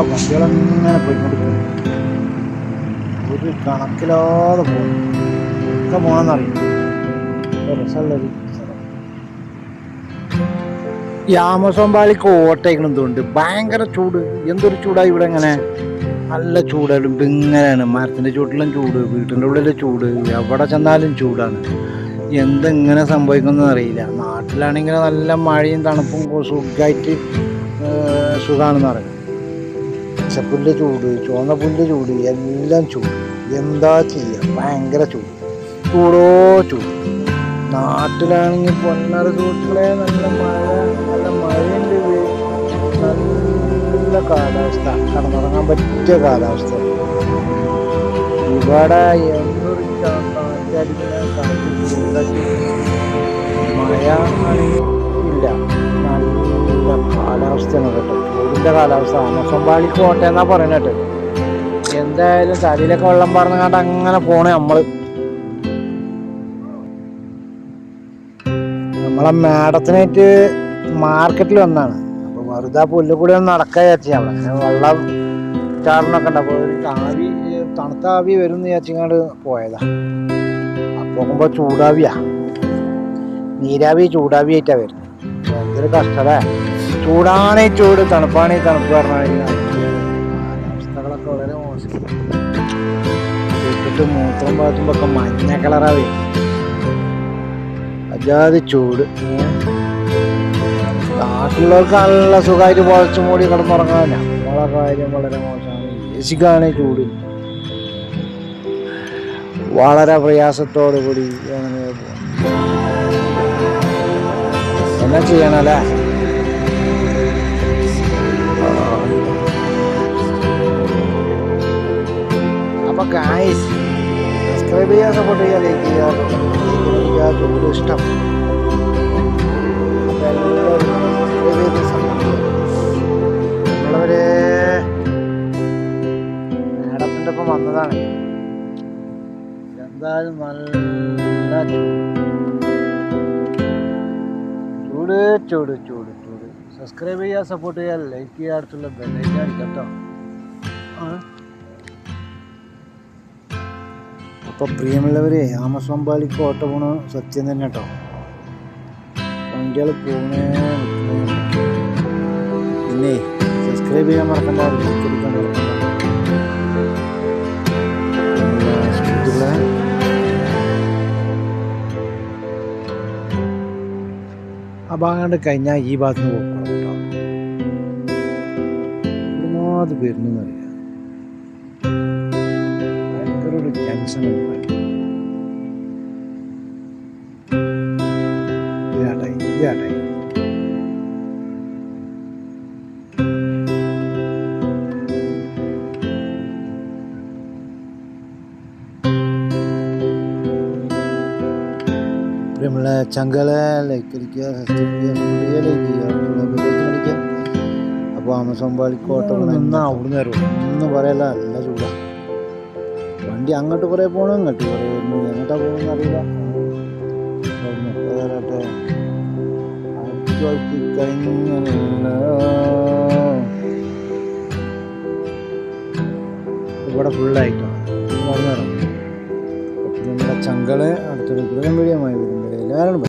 ഒക്കെ വണ്ടികളങ്ങനെ പോയിക്കൊണ്ടിരിക്കുന്നു. ഒരു കണക്കിലാതെ പോകും ഒക്കെ പോകണമെന്നറിയും രസമുള്ളൊരു ഈ ആമസോൺ പാളിക്ക് ഓട്ടയിക്കണതുകൊണ്ട് ഭയങ്കര ചൂട്. എന്തൊരു ചൂടായി ഇവിടെ എങ്ങനെ നല്ല ചൂടായിട്ട് ഇങ്ങനെയാണ്. മരത്തിന്റെ ചൂട്ടിലും ചൂട്. വീട്ടിന്റെ ഉള്ളിലെ ചൂട്. എവിടെ ചെന്നാലും ചൂടാണ്. എന്തെങ്ങനെ സംഭവിക്കുന്നത് അറിയില്ല. നാട്ടിലാണെങ്കിൽ നല്ല മഴയും തണുപ്പും സുഖമായിട്ട് സുഖമാണെന്ന് പറയും പച്ചപ്പുല്ല് ചൂട് ചുവന്ന പുല്ല് ചൂട് എല്ലാം ചൂട്. എന്താ ചെയ്യുക ഭയങ്കര ചൂട്. ചൂടോ ചൂട്. നാട്ടിലാണെങ്കിൽ പൊന്നറ ചൂട്ടിലെ നല്ല മഴ നല്ല മഴയുണ്ട് നല്ല കാലാവസ്ഥ. കടന്നുറങ്ങാൻ പറ്റിയ കാലാവസ്ഥ. ഇവിടെ എന്നൊരു മഴ ഇല്ല. നല്ല കാലാവസ്ഥയാണ് കേട്ടോ ചൂടിന്റെ കാലാവസ്ഥ. ആമസോൺ പാളിക്ക് പോട്ടെ എന്നാ പറയുന്നത് കേട്ടോ. എന്തായാലും തലയിലൊക്കെ വെള്ളം പറഞ്ഞങ്ങാണ്ട് അങ്ങനെ പോണേ നമ്മൾ. നമ്മളെ മാഡത്തിനായിട്ട് മാർക്കറ്റിൽ വന്നാണ്. അപ്പോൾ വെറുതെ പുല്ല് കൂടി ഒന്ന് നടക്കാൻ അങ്ങനെ വെള്ളം ചാറിനൊക്കെ ഉണ്ട്. അപ്പോൾ ഒരു ആവി തണുത്ത ആവി വരും എന്ന് പോയതാ. അപ്പോൾ നോക്കുമ്പോൾ ചൂടാവിയാ. നീരാവി ചൂടാവി ആയിട്ടാ വരുന്നത്. എന്തൊരു കഷ്ടല്ലേ? ചൂടാണേ ചൂട് തണുപ്പാണേ തണുപ്പ് പറഞ്ഞാൽ വളരെ മോശം. മൂത്രം പാത്തുമ്പോ ഒക്കെ മഞ്ഞ കളറാവേ അജാതി ചൂട്. നാട്ടിലുള്ളവർക്ക് നല്ല സുഖമായിട്ട് പുഴച്ചു മൂടി കിടന്നുറങ്ങാൻ നമ്മളെ കാര്യം വളരെ മോശമാണ്. എ ചൂട്. വളരെ പ്രയാസത്തോടു കൂടി എന്നാ ചെയ്യണല്ലേ? അപ്പൊ ഗായ്സ് സബ്സ്ക്രൈബ് ചെയ്യാൻ സപ്പോർട്ട് ചെയ്യാൻ ലൈക്ക് ചെയ്യാറുണ്ട്. ഇഷ്ടം. ചെയ്യാ. ഒപ്പം വന്നതാണ്. എന്തായാലും നല്ല ചൂട് ചൂട് ചൂട് ചൂട്. സബ്സ്ക്രൈബ് ചെയ്യുക സപ്പോർട്ട് ചെയ്യുക ലൈക്ക് ചെയ്യുക അടുത്തുള്ള കേട്ടോ. ആ. അപ്പോൾ പ്രിയമുള്ളവരെ ആമസോൺ പാലിക്ക് ഓട്ട പോണ സത്യം തന്നെ കേട്ടോ. വണ്ടികൾ പോണേ. പിന്നെ സബ്സ്ക്രൈബ് ചെയ്യാൻ മറക്കണ്ട ആ ഭാഗം കണ്ട് കഴിഞ്ഞാൽ ഈ ഭാഗത്ത് നിന്ന് പോകണം കേട്ടോ. ഒരുപാട് പേരുണ്ടെന്നറിയാം ഭയങ്കര ഒരു ടെൻഷൻ ഇതാട്ടായി ഇതാട്ടായി നമ്മളെ ചങ്കല ലൈക്ക് അടിക്കുക സബ്സ്ക്രൈബ് ചെയ്യുക ലൈക്ക് ചെയ്യുക അടുത്തുള്ള ബെല്ലൈക്കൻ അടിക്കുക. അപ്പോൾ ആമസോൺ പാലിക്കോട്ടെ എന്നാ അവിടുന്ന് വരും. ഒന്നും പറയല്ല വണ്ടി അങ്ങോട്ട് കുറേ പോകണം ഇങ്ങോട്ട് കുറേ വരുന്നു? എങ്ങോട്ടാ പോകുന്നത് അറിയില്ല. ഇവിടെ ഫുള്ളായിട്ടാണ് നമ്മുടെ ചങ്കൾ അടുത്തൊരു ഗൃഹം വഴിയമായി വരുമ്പോൾ എല്ലാവരും